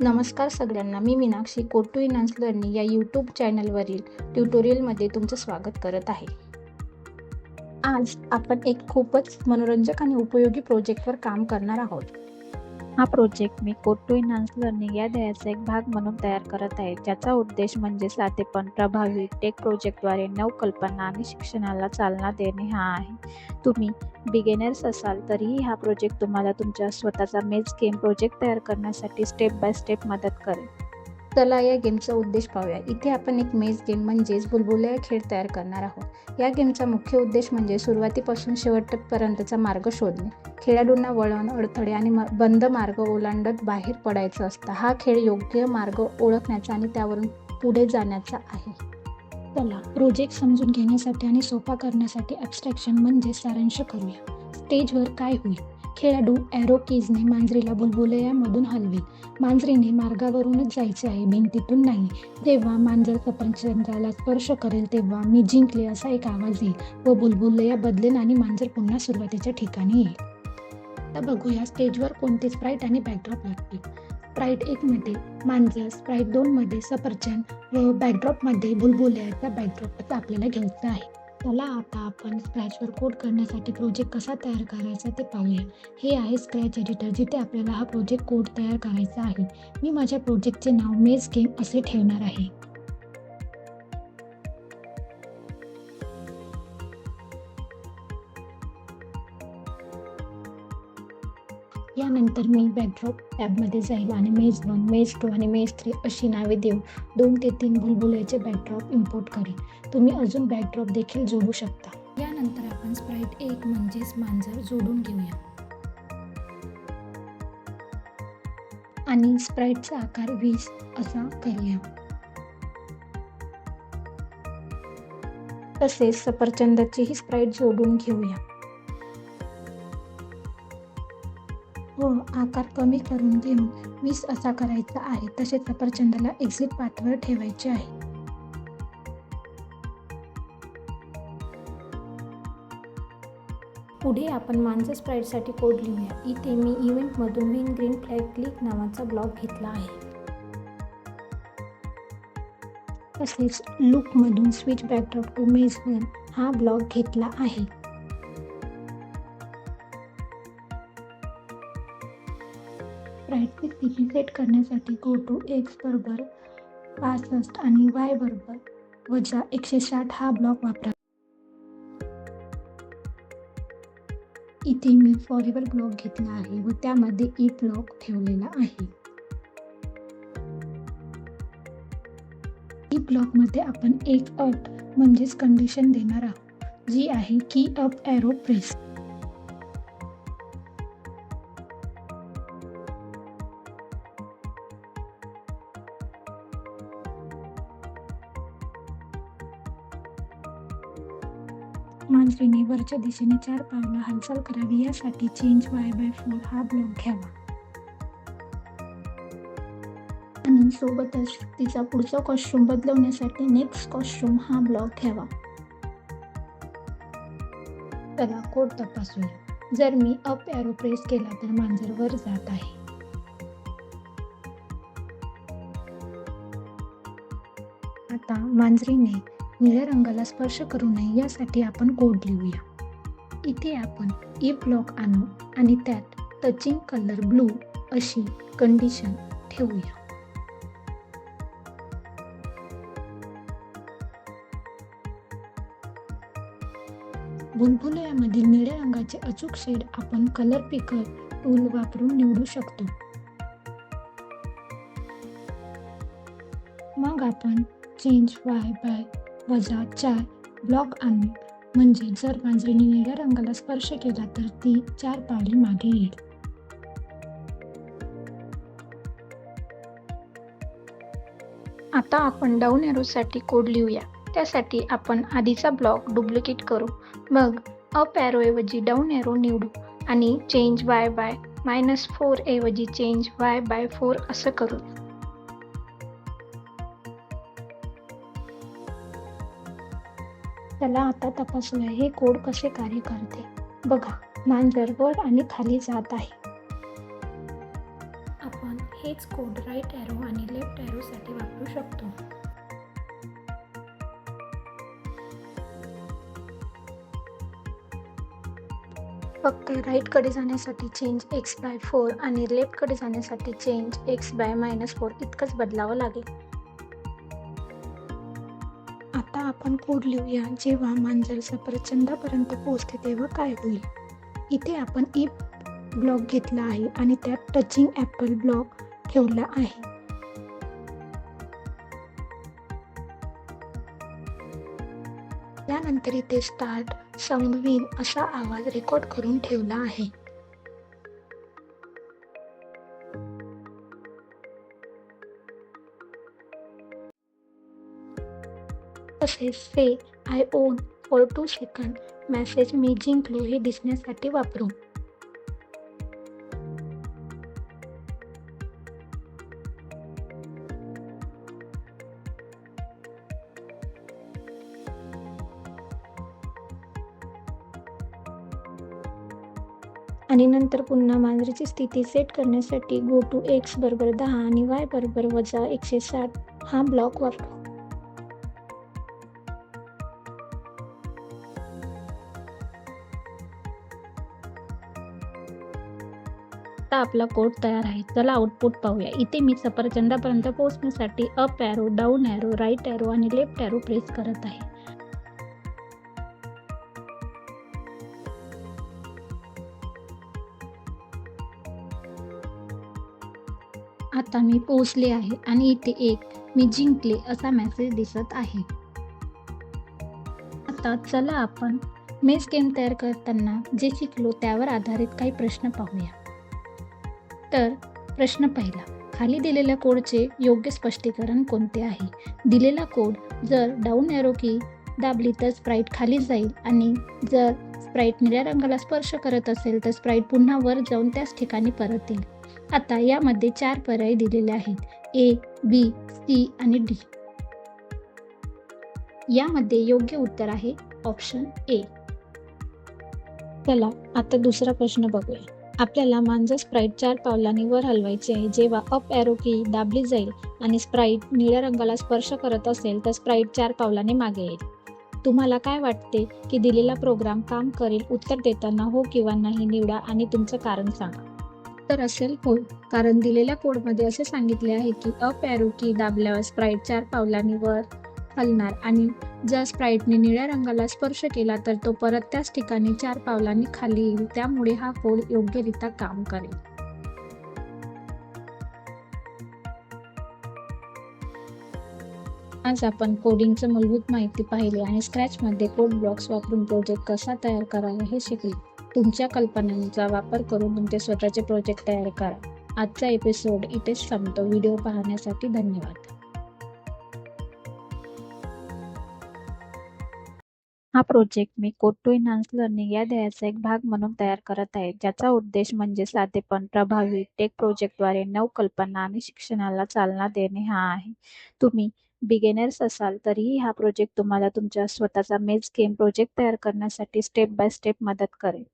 नमस्कार सगळ्यांना मी Meenakshi code to enhance learning या यूट्यूब चॅनलवरील ट्युटोरियलमध्ये तुमचं स्वागत करत आहे. आज आपण एक खूपच मनोरंजक आणि उपयोगी प्रोजेक्टवर काम करणार आहोत. हा प्रोजेक्ट मी कोड टू इन्हान्स लर्निंग या ध्येयाचा एक भाग म्हणून तयार करत आहे. ज्याचा उद्देश म्हणजे साधेपण प्रभावी टेक प्रोजेक्टद्वारे नवकल्पना आणि शिक्षणाला चालना देणे हा आहे. तुम्ही बिगेनर्स असाल तरीही हा प्रोजेक्ट तुम्हाला तुमच्या स्वतःचा मेज गेम प्रोजेक्ट तयार करण्यासाठी स्टेप बाय स्टेप मदत करेल. चला या गेमचा उद्देश पाहूया. इथे आपण एक मेज गेम म्हणजेच बुलबुल्या खेळ तयार करणार आहोत. या गेमचा मुख्य उद्देश म्हणजे सुरुवातीपासून शेवटपर्यंतचा मार्ग शोधणे. खेळाडूंना वळण अडथळे आणि म- बंद मार्ग ओलांडत बाहेर पडायचं असतं. हा खेळ योग्य मार्ग ओळखण्याचा आणि त्यावरून पुढे जाण्याचा आहे. चला प्रोजेक्ट समजून घेण्यासाठी आणि सोपा करण्यासाठी ॲबस्ट्रॅक्शन म्हणजे सारांश करूया. स्टेजवर काय होईल? खेळाडू ॲरो कीजने मांजरीला बुलबुलयामधून हलवेल मांजरीने मार्गावरूनच जायचे आहे भिंतीतून नाही. तेव्हा मांजर सफरचंदाला स्पर्श करेल तेव्हा मी जिंकले असा एक आवाज येईल व बुलबुलया बदलेल आणि मांजर पुन्हा सुरुवातीच्या ठिकाणी येईल. आता बघूया स्टेजवर कोणते स्प्राईट आणि बॅकड्रॉप लागतील. स्प्राईट एकमध्ये मांजर स्प्राईट दोनमध्ये सफरचंद व बॅकड्रॉपमध्ये बुलबुलयाचा बॅकड्रॉप आपल्याला घ्यायचा आहे. चला आता आपण स्क्रॅचवर कोड करण्यासाठी प्रोजेक्ट कसा तयार करायचा ते पाहूया. हे आहे स्क्रॅच एडिटर जिथे आपल्याला हा प्रोजेक्ट कोड तयार करायचा आहे. मी माझ्या प्रोजेक्टचे नाव मेज गेम असे ठेवणार आहे. यानंतर मी बॅकड्रॉप टॅबमध्ये जाईल आणि मेज वन मेज टू आणि मेज थ्री अशी नावे देऊन दोन ते तीन बुलबुल्याचे बॅकड्रॉप इम्पोर्ट करेन. तुम्ही अजून बॅकड्रॉप देखील जोडू शकता. यानंतर आपण स्प्राईट एक म्हणजेच मांजर जोडून घेऊया. आणि स्प्राईटचा आकार वीस असा करूया. तसेच सफरचंदाचीही स्प्राईट जोडून घेऊया. आकार कमी करून घेऊन वीस असा करायचा आहे. तसेच सफरचंदाला एक्झिट पाथवर ठेवायचे आहे. पुढे आपण मांजर स्प्राईटसाठी कोड लिहूया. इथे मी इव्हेंटमधून विन ग्रीन फ्लॅग क्लिक नावाचा ब्लॉक घेतला आहे. तसेच लुकमधून switch backdrop to maze one हा ब्लॉक घेतला आहे. स्प्राईटची स्थिती सेट करण्यासाठी गो टू एक्स बरोबर पासष्ट आणि वाय बरोबर वजा एकशे साठ हा ब्लॉक वापरा. इथे मी फॉरेवर ब्लॉक घेतला आहे व त्यामध्ये ई ब्लॉक ठेवलेला आहे. ई ब्लॉकमध्ये आपण एक अट म्हणजेच कंडिशन देणार आहोत जी आहे की अप ॲरो प्रेस मांजरीने वरच्या दिशेने चार पावलं हालचाल करावी यासाठी चेंज वाय बाय फोर हा ब्लॉक घ्यावा. आणि सोबतच तिचा पुढचा कॉस्ट्युम बदलवण्यासाठी नेक्स्ट कॉस्ट्युम हा ब्लॉक घ्यावा. चला कोड तपासूया. जर मी अप ॲरो प्रेस केला तर मांजर वर जात आहे. आता मांजरीने निळ्या रंगाला स्पर्श करू नये यासाठी आपण कोड लिहूया. इथे आपण ई ब्लॉक आणू आणि त्यात टचिंग कलर ब्लू अशी कंडिशन ठेवूया. बुलबुलयामधील निळ्या रंगाचे अचूक शेड आपण कलर पिकर टूल वापरून निवडू शकतो. मग आपण चेंज वाय बाय वजा चार ब्लॉक आणू म्हणजे जर मांजरीने निळ्या रंगाला स्पर्श केला तर ती चार पावले मागे येईल. आता आपण डाऊन एरोसाठी कोड लिहूया. त्यासाठी आपण आधीचा ब्लॉक डुप्लिकेट करू. मग अप ॲरोऐवजी डाऊन एरो निवडू आणि change Y by minus four ऐवजी चेंज वाय बाय फोर असं करू. चला आता तपासूया हे कोड कसे कार्य करते? बघा मांजर वर आणि खाली जात आहे. आपण हेच कोड राईट ॲरो आणि लेफ्ट ॲरोसाठी वापरू शकतो. फक्त राईटकडे जाण्यासाठी चेंज एक्स बाय फोर आणि लेफ्टकडे जाण्यासाठी change X by minus four इतकंच बदलावं लागेल. आपण कोड लिहूया. जेव्हा मांजर सफरचंदापर्यंत पोहोचते तेव्हा काय होईल? इथे आपण ई ब्लॉक घेतला आहे आणि त्यात टचिंग ॲपल ब्लॉक ठेवला आहे. त्यानंतर इथे स्टार्ट साऊंड विन असा आवाज रेकॉर्ड करून ठेवला आहे. तसेच say I won for two second message मी जिंकलो हे दिसण्यासाठी वापरू. आणि नंतर पुन्हा मांजरीची स्थिती सेट करण्यासाठी गो टू एक्स बरोबर दहा आणि वाय बरोबर वजा एकशे साठ हा ब्लॉक वापरू. आता आपला कोड तयार आहे. चला आउटपुट पाहूया. इथे मी सफरचंदापर्यंत पोहोचण्यासाठी up arrow down arrow right arrow आणि लेफ्ट ॲरो प्रेस करत आहे. आता मी पोहोचले आहे आणि इथे एक मी जिंकले असा मेसेज दिसत आहे. आता चला आपण मेस गेम तयार करताना जे शिकलो त्यावर आधारित काही प्रश्न पाहूया. तर प्रश्न पहिला खाली दिलेल्या कोडचे योग्य स्पष्टीकरण कोणते आहे? दिलेला कोड जर डाऊन एरो की दाबली तर स्प्राईट खाली जाईल आणि जर स्प्राईट निळ्या रंगाला स्पर्श करत असेल तर स्प्राईट पुन्हा वर जाऊन त्याच ठिकाणी परत येईल आता यामध्ये चार पर्याय दिलेले आहेत ए बी सी आणि डी यामध्ये योग्य उत्तर आहे ऑप्शन ए चला आता दुसरा प्रश्न बघूया. आपल्याला मांजर स्प्राईट चार पावलांनी वर हलवायचे आहे. जेव्हा अप ॲरो की दाबली जाईल आणि स्प्राईट निळ्या रंगाला स्पर्श करत असेल तर स्प्राईट चार पावलाने मागे येईल. तुम्हाला काय वाटते की दिलेला प्रोग्राम काम करेल उत्तर देताना हो किंवा नाही निवडा आणि तुमचं कारण सांगा. तर असेल होय कारण दिलेल्या कोडमध्ये असे सांगितले आहे की अप ॲरो की दाबल्यावर स्प्राईट चार पावलांनी वर हलणार आणि जर स्प्राईटने निळ्या रंगाला स्पर्श केला तर तो परत त्याच ठिकाणी चार पावलांनी खाली येईल. त्यामुळे हा कोड योग्यरित्या काम करेल. आज आपण कोडिंगचं मूलभूत माहिती पाहिली आणि स्क्रॅचमध्ये कोड ब्लॉक्स वापरून प्रोजेक्ट कसा तयार करावा हे शिकले. तुमच्या कल्पनांचा वापर करून तुमचे स्वतःचे प्रोजेक्ट तयार करा. आजचा एपिसोड इथेच संपतो व्हिडिओ पाहण्यासाठी धन्यवाद. हा प्रोजेक्ट मी कोड टू इन्हान्स लर्निंग या ध्येयाचा एक भाग म्हणून तयार करत आहे. ज्याचा उद्देश म्हणजे साधेपण प्रभावी टेक प्रोजेक्टद्वारे नवकल्पना आणि शिक्षणाला चालना देणे हा आहे. तुम्ही बिगेनर्स असाल तरीही हा प्रोजेक्ट तुम्हाला तुमच्या स्वतःचा मेज गेम प्रोजेक्ट तयार करण्यासाठी स्टेप बाय स्टेप मदत करेल.